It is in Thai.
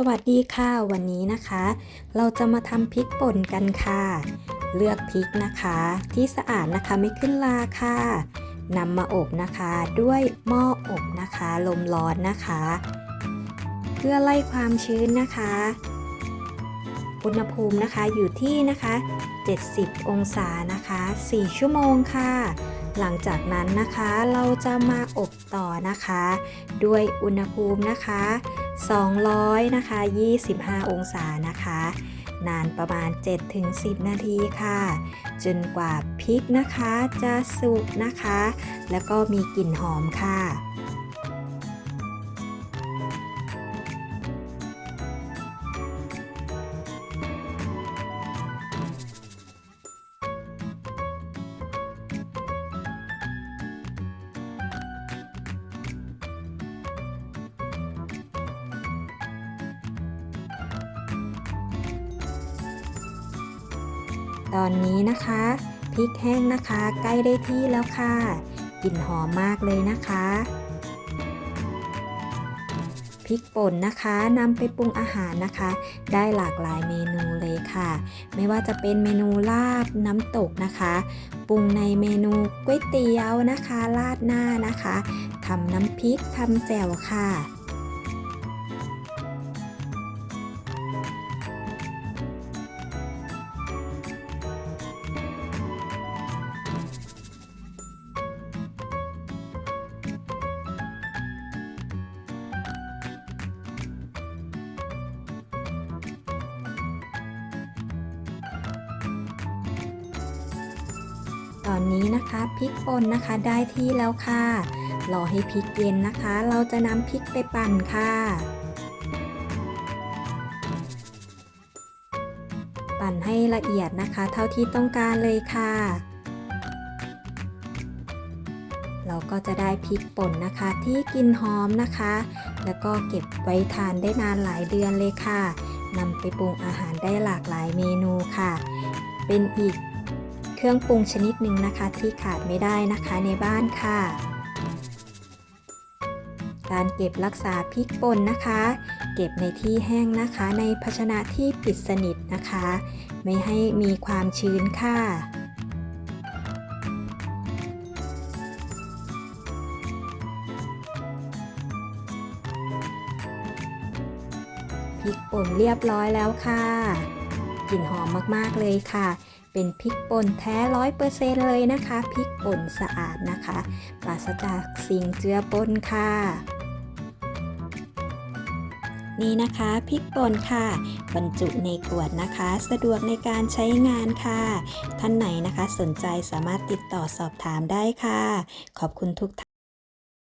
สวัสดีค่ะ วันนี้นะคะ เราจะมาทำพริกป่นกันค่ะ เลือกพริกนะคะ ที่สะอาดนะคะไม่ขึ้นราค่ะนำมาอบนะคะ ด้วยหม้ออบนะคะ ลมร้อนนะคะ เพื่อไล่ความชื้นนะคะ อุณหภูมินะคะอยู่ที่นะคะ 70 องศานะคะ 4 ชั่วโมงค่ะ หลังจากนั้นนะคะเราจะมาอบต่อนะคะ ด้วยอุณหภูมินะคะ 200นะคะ25 องศานะคะ นานประมาณ 7-10 นาทีค่ะ จนกว่าพริกนะคะจะสุกนะคะ แล้วก็มีกลิ่นหอมค่ะ ตอนนี้นะคะพริกแห้งนะคะใกล้ได้ที่แล้วค่ะกลิ่นหอมมากเลยนะคะพริกป่นนะคะนำไปปรุงอาหารนะคะ ได้หลากหลายเมนูเลยค่ะ ไม่ว่าจะเป็นเมนูลาบน้ำตกนะคะ ปรุงในเมนูก๋วยเตี๋ยวนะคะ ราดหน้านะคะทำน้ำพริกทำแจ่วค่ะ ตอนนี้นะคะพริกป่นนะคะได้ที่แล้วค่ะ รอให้พริกเย็นนะคะ เราจะนำพริกไปปั่นค่ะ ปั่นให้ละเอียดนะคะ เท่าที่ต้องการเลยค่ะ เราก็จะได้พริกป่นนะคะที่กลินหอมนะคะ แล้วก็เก็บไว้ทานได้นานหลายเดือนเลยค่ะนำไปปรุงอาหารได้หลากหลายเมนูค่ะ เป็นอีก เครื่องปรุงชนิดหนึ่งนะคะที่ขาดไม่ได้นะคะในบ้านค่ะ การเก็บรักษาพริกป่นนะคะ เก็บในที่แห้งนะคะในภาชนะที่ปิดสนิทนะคะ ไม่ให้มีความชื้นค่ะพริกป่นเรียบร้อยแล้วค่ะ กลิ่นหอมมากๆเลยค่ะ เป็นพริกป่นแท้ร้อยเปอร์เซ็นเลยนะคะพริกป่นสะอาดนะคะปราศจากสิ่งเจือปนค่ะนี่นะคะพริกป่นค่ะ บรรจุในขวดนะคะ สะดวกในการใช้งานค่ะ ท่านไหนนะคะสนใจสามารถติดต่อสอบถามได้ค่ะ ขอบคุณทุกท่าน